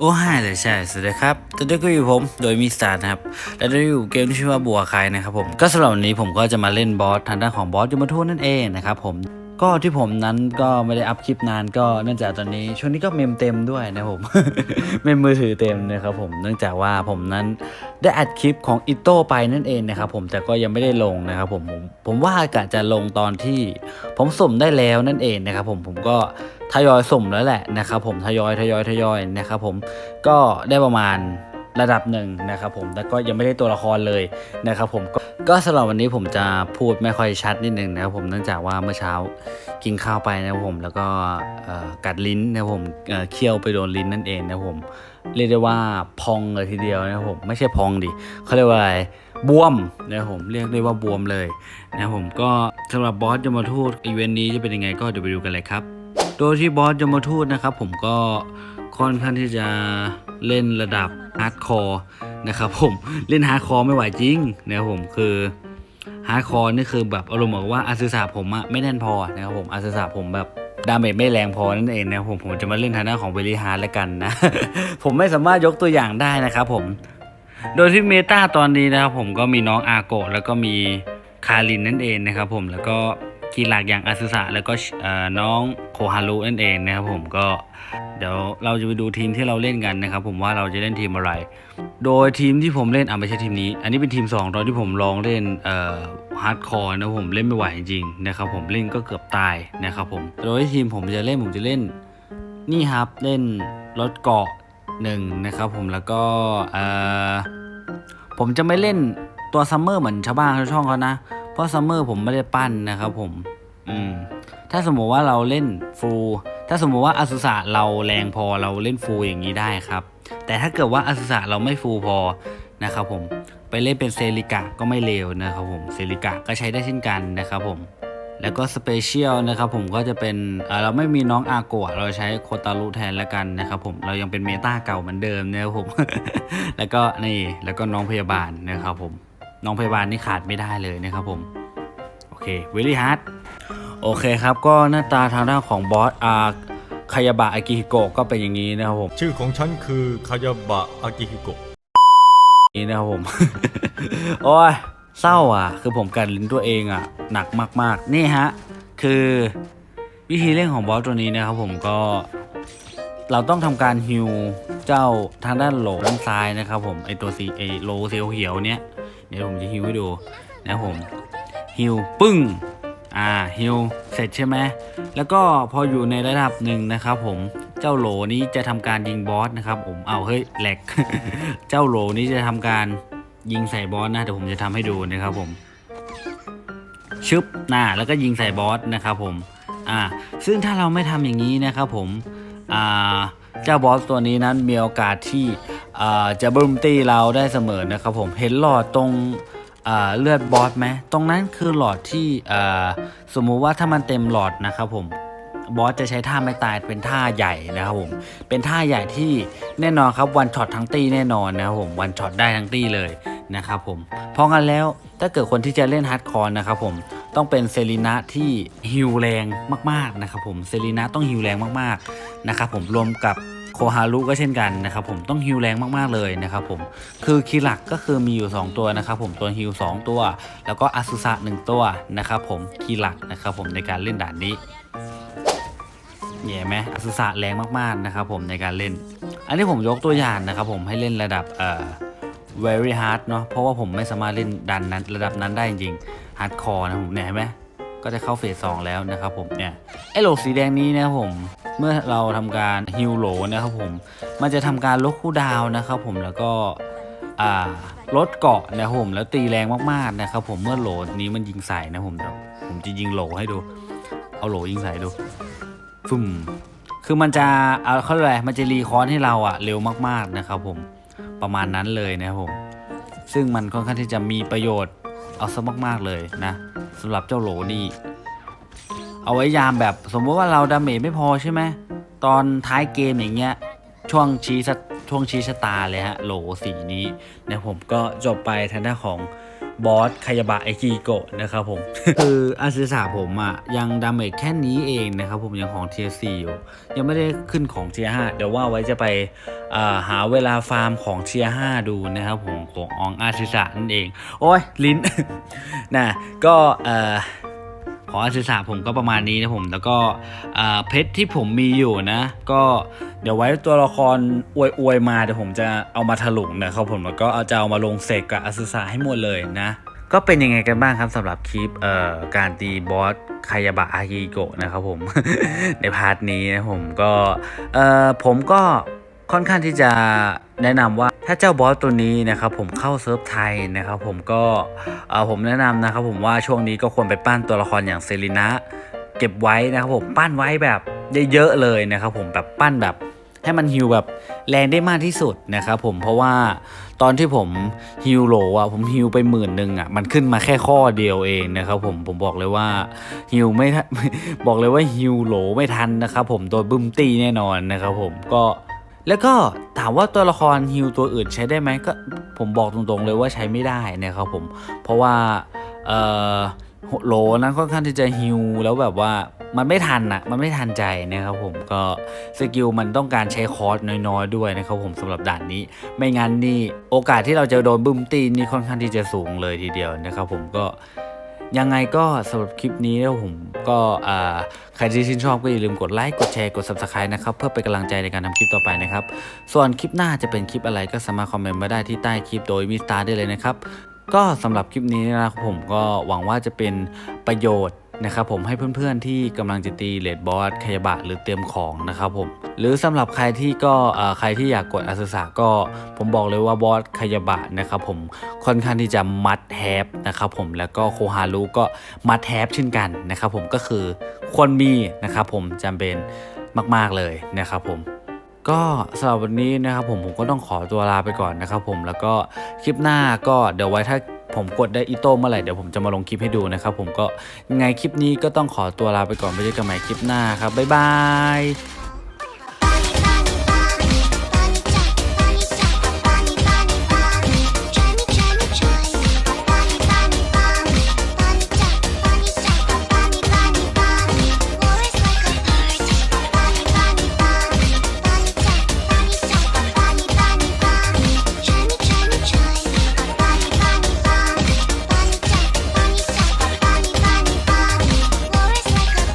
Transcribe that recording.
โอ้ห่เลยใช่สวัสดีครับตอนนี้ก็อยู่ผมโดยมีสตาร์นะครับ และได้อยู่เกมที่ชื่อว่าบัวคายนะครับผม ก็สำหรับวันนี้ผมก็จะมาเล่นบอสทางด้านของบอสยูมทูนั่นเองนะครับผม ก็ที่ผมนั้นก็ไม่ได้อัพคลิปนานก็เนื่องจากตอนนี้ช่วงนี้ก็เมมเต็มด้วยนะผม เมมมือถือเต็มนะครับผม เนื่องจากว่าผมนั้นได้อัดคลิปของอิโต้ไปนั่นเองนะครับผมแต่ก็ยังไม่ได้ลงนะครับผม ผมว่ากะจะลงตอนที่ผมสมได้แล้วนั่นเองนะครับผมผมก็ ทยอยสุ่มแล้วแหละนะครับผมทยอยทยอยทยอยนะครับผมก็ได้ประมาณระดับหนึ่งนะครับผมแต่ก็ยังไม่ได้ตัวละครเลยนะครับผมก็ก็สำหรับวันนี้ผมจะพูดไม่ค่อยชัดนิดนึงนะครับผมเนื่องจากว่าเมื่อเช้ากินข้าวไปนะครับผมแล้วก็กัดลิ้นนะครับผมเเคี้ยวไปโดนลิ้นนั่นเองนะครับผมเรียกได้ว่าพองเลยทีเดียวนะครับผมไม่ใช่พองดิเขาเรียกว่าอะไรบวมนะครับผมเรียกได้ว่าบวมเลยนะครับผมก็สำหรับบอสยมาทูตอีเวนต์นี้จะเป็นยังไงก็เดี๋ยวไปดูกันเลยครับ โดยที่บอสยมทูตนะครับ ผมก็ค่อนข้างที่จะเล่นระดับฮาร์ดคอร์นะครับผมเล่นฮาร์ดคอร์ไม่ไหวจริงนะครับผมคือฮาร์ดคอร์นี่คือแบบอารมณ์บอกว่าอาศึสาผมอะไม่แน่นพอนะครับผมอาศึสาผมแบบดาเมจไม่แรงพอนั่นเองนะผมผมจะมาเล่นทางด้านของเวลีฮาร์ดแล้วกันนะ ผมไม่สามารถยกตัวอย่างได้นะครับผม โดยที่เมตาตอนนี้นะครับผมก็มีน้องอาโกะแล้วก็มีคารินนั่นเองนะครับผมแล้วก็ กีหลักอย่างอาซุสะแล้วก็น้องโคฮารุนั่นเองนะครับผมก็เดี๋ยวเราจะไปดูทีมที่เราเล่นกันนะครับผมว่าเราจะเล่นทีมอะไร โดยทีมที่ผมเล่นอะไม่ใช่ทีมนี้ อันนี้เป็นทีม2ตอนที่ผมลองเล่นเอ่อฮาร์ดคอร์นะผมเล่นไม่ไหวจริงๆนะครับผมเล่นก็เกือบตายนะครับผมโดยทีมผมจะเล่นผมจะเล่นนี่ครับเล่นรถเกาะหนึ่งนะครับผมแล้วก็เอ่อผมจะไม่เล่นตัวซัมเมอร์เหมือนชาวบ้านชาวช่องเขานะ ราะซัมเมอร์ผมไม่ได้ปั้นนะครับผม อืม ถ้าสมมติว่าเราเล่นฟูลถ้าสมมติว่าอสุสะเราแรงพอเราเล่นฟูลอย่างนี้ได้ครับ แต่ถ้าเกิดว่าอสุสะเราไม่ฟูลพอนะครับผม ไปเล่นเป็นเซริกะก็ไม่เลวนะครับผม เซริกะก็ใช้ได้เช่นกันนะครับผม แล้วก็สเปเชียลนะครับผมก็จะเป็นเอ่อเราไม่มีน้องอาโกะเราใช้โคตารุแทนแล้วกันนะครับผม เรายังเป็นเมตาเก่าเหมือนเดิมนะครับผม แล้วก็นี่ แล้วก็น้องพยาบาลนะครับผม น้องพยาบาลนี่ขาดไม่ได้เลยนะครับผม โอเคเวลี่ฮาร์ดโอเคครับ ก็หน้าตาทางด้านของบอสอาคายาบะอากิฮิโกะก็เป็นอย่างนี้นะครับผม ชื่อของฉันคือคายาบะอากิฮิโกะนี่นะครับผม โอ้ยเศร้าอะ คือผมกัดลิ้นตัวเองอะ หนักมากๆ นี่ฮะ คือวิธีเล่นของบอสตัวนี้นะครับผมก็ เราต้องทำการฮิวเจ้าทางด้านโหลด้านซ้ายนะครับผมไอตัวสีไอโลเซลเขียวเนี้ย เดี๋ยวผมจะฮิวให้ดูนะผมฮิวปึ้งอ่าฮิวเสร็จใช่ไหมแล้วก็พออยู่ในระดับหนึ่งนะครับผมเจ้าโหลนี้จะทำการยิงบอสนะครับผมเอาเฮ้ยแหลกเจ้าโหลนี้จะทำการยิงใส่บอสนะเดี๋ยวผมจะทำให้ดูนะครับผมชึบหน้าแล้วก็ยิงใส่บอสนะครับผมอ่าซึ่งถ้าเราไม่ทำอย่างนี้นะครับผมอ่าเจ้าบอสตัวนี้นั้นมีโอกาสที่ จะบึ้มตีเราได้เสมอนะครับผมเห็นหลอดตรงเลือดบอสไหมตรงนั้นคือหลอดที่สมมุติว่าถ้ามันเต็มหลอดนะครับผมบอสจะใช้ท่าไม่ตายเป็นท่าใหญ่นะครับผม เป็นท่าใหญ่ที่แน่นอนครับวันช็อตทั้งตีแน่นอนนะครับผมวันช็อตได้ทั้งตีเลยนะครับผม เพราะงั้นแล้วถ้าเกิดคนที่จะเล่นฮาร์ดคอร์นะครับผมต้องเป็นเซรีนะที่ฮิวแรงมากๆนะครับผมเซรีนะต้องฮิวแรงมากๆนะครับผมรวมกับ โคฮารุก็เช่นกันนะครับผมต้องฮิวแรงมากๆเลยนะครับผมคือคีย์หลักก็คือมีอยู่ 2 ตัวนะครับผมตัวฮิว2ตัว แล้วก็อาซุสะ1ตัวนะครับผมคีย์หลักนะครับผมในการเล่นด่านนี้เห็นไหมอสุสะแรงมากๆนะครับผมในการเล่น อันนี้ผมยกตัวอย่างนะครับผมให้เล่นระดับเอ่อ very hard เนาะเพราะว่าผมไม่สามารถเล่นดันนั้นระดับนั้นได้จริง hardcore นะผมเนี่ยเห็นไหม ก็จะเข้าเฟสสองแล้วนะครับผมเนี่ยไอ้โหลสีแดงนี้นะครับผมเมื่อเราทำการฮิลโหลนะครับผมมันจะทำการลดคู่ดาวนะครับผมแล้วก็ลดเกาะนะครับผมแล้วตีแรงมากๆนะครับผมเมื่อโหลนี้มันยิงใส่นะผมเดี๋ยวผมจะยิงโหลให้ดู เอาโหลยิงใส่ดูฟึ่มคือมันจะเอาเขาเรียกอะไรมันจะรีคอร์สให้เราอะเร็วมากๆนะครับผมประมาณนั้นเลยนะครับผมซึ่งมันค่อนข้างที่จะมีประโยชน์เอาซะมากๆเลยนะ สำหรับเจ้าโหลนี่ เอาไว้ยามแบบสมมติว่าเราดาเมจไม่พอใช่ไหมตอนท้ายเกมอย่างเงี้ยช่วงชี้ชะช่วงชี้ชะตาเลยฮะโหลสีนี้นะผมก็จบไปทางด้านของบอสคายาบะไอกีโกะนะครับผม คืออาซิสาผมอะ ยังดาเมจแค่นี้เองนะครับผมยังของเทียร์อยู่ ยังไม่ได้ขึ้นของเทียห้าเดี๋ยวว่าไว้จะไปหาเวลาฟาร์มของเทียห้าดูนะครับผมของอองอาซิสานั่นเอง โอ้ย ลิ้น นะก็เอ่อ ของอาศึกษาผมก็ประมาณนี้นะผม แล้วก็เพชรที่ผมมีอยู่นะ ก็เดี๋ยวไว้ตัวละครอวยอวยมาเดี๋ยวผมจะเอามาถลุงนะครับผมแล้วก็เอาจะเอามาลงเสกกับอาศึกษาให้หมดเลยนะก็เป็นยังไงกันบ้างครับสำหรับคลิปเอ่อการตีบอสคายาบะอากิโกะนะครับผม ในพาร์ทนี้นะผมก็เอ่อผมก็ ค่อนข้างที่จะแนะนำว่าถ้าเจ้าบอสตัวนี้นะครับผมเข้าเซิร์ฟไทยนะครับผมก็ผมแนะนำนะครับผมว่าช่วงนี้ก็ควรไปปั้นตัวละครอย่างเซรินะเก็บไว้นะครับผมปั้นไว้แบบเยอะๆเลยนะครับผมแบบปั้นแบบให้มันฮิวแบบแรงได้มากที่สุดนะครับผมเพราะว่าตอนที่ผมฮิวโหลอะผมฮิวไปหมื่นหนึ่งอะมันขึ้นมาแค่ข้อเดียวเองนะครับผมผมบอกเลยว่าฮิวไม่บอกเลยว่าฮิวโหลไม่ทันนะครับผมโดนบึ้มตีแน่นอนนะครับผมก็ แล้วก็ถามว่าตัวละครฮิวตัวอื่นใช้ได้ไหมก็ผมบอกตรงๆเลยว่าใช้ไม่ได้นะครับผม เพราะว่าเอ่อโหลนั้นค่อนข้างที่จะฮิวแล้วแบบว่ามันไม่ทันอะมันไม่ทันใจนะครับผมก็สกิลมันต้องการใช้คอร์สน้อยๆด้วยนะครับผมสำหรับด่านนี้ ไม่งั้นนี่โอกาสที่เราจะโดนบึ้มตีนนี่ค่อนข้างที่จะสูงเลยทีเดียวนะครับผมก็ ยังไงก็สำหรับคลิปนี้นะผมก็ใครที่ชื่นชอบก็อย่าลืมกดไลค์กดแชร์กด subscribe นะครับ เพื่อเป็นกำลังใจในการทำคลิปต่อไปนะครับ ส่วนคลิปหน้าจะเป็นคลิปอะไรก็สามารถคอมเมนต์มาได้ที่ใต้คลิปโดยมีสตาร์ได้เลยนะครับ ก็สำหรับคลิปนี้นะครับผมก็หวังว่าจะเป็นประโยชน์ นะครับผมให้เพื่อนๆที่กำลังจะตีเลดบอสคยบะหรือเตรียมของนะครับผมหรือสำหรับใครที่ก็ใครที่อยากกดอาสสะก็ผมบอกเลยว่าบอสคยบะนะครับผมค่อนข้างที่จะมัดแฮปนะครับผมแล้วก็โคฮารุก็มัดแฮปเช่นกันนะครับผมก็คือควรมีนะครับผมจำเป็นมากๆเลยนะครับผมก็สำหรับวันนี้นะครับผมผมก็ต้องขอตัวลาไปก่อนนะครับผมแล้วก็คลิปหน้าก็เดี๋ยวไว้ถ้า ผมกดได้อีโต้เมื่อไหร่เดี๋ยวผมจะมาลงคลิปให้ดูนะครับผมก็ยังไงคลิปนี้ก็ต้องขอตัวลาไปก่อนไปเจอกันใหม่คลิปหน้าครับบ๊ายบาย